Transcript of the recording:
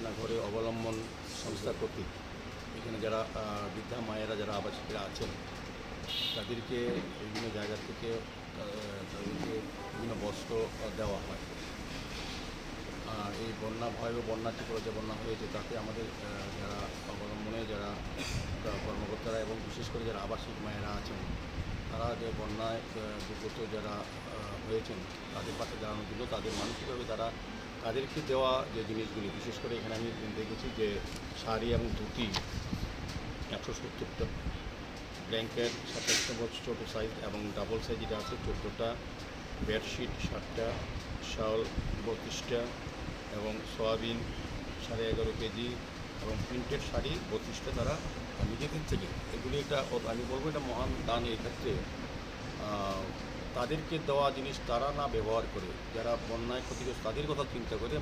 পাটনা ঘরে অবলম্বন সংস্থা কর্তৃক, এখানে যারা বৃদ্ধা মায়েরা যারা আবাসিকরা আছেন, তাদেরকে বিভিন্ন জায়গা থেকে তাদেরকে বিভিন্ন বস্ত্র দেওয়া হয়। আর এই বন্যা ভয়াবহ বন্যা ত্রিপুরা যে বন্যা হয়েছে, তাতে আমাদের যারা অবলম্বনে যারা কর্মকর্তারা এবং বিশেষ করে যারা আবাসিক মায়েরা আছেন, তারা যে বন্যায় দুর্গত যারা হয়েছেন, তাদের পাশে দাঁড়ানোর জন্য তাদের মানসিকভাবে তারা তাদেরকে দেওয়া যে জিনিসগুলি, বিশেষ করে এখানে আমি দেখেছি যে শাড়ি এবং ধুতি, একশো সত্তরটা। ব্ল্যাঙ্কেট, সাতাশটা বছর ছোটো সাইজ এবং ডাবল সাইজ যেটা আছে, চোদ্দোটা। বেডশিট ষাটটা। শাল বত্রিশটা। এবং সয়াবিন, সাড়ে এগারো কেজি। এবং প্রিন্টেড শাড়ি, বত্রিশটা তারা নিজেদের থেকে এগুলি একটা আমি বলব এটা মহান দান এই ক্ষেত্রে তাদেরকে দেওয়া জিনিস তারা না ব্যবহার করে যারা বন্যায় ক্ষতিগ্রস্ত তাদের কথা চিন্তা করে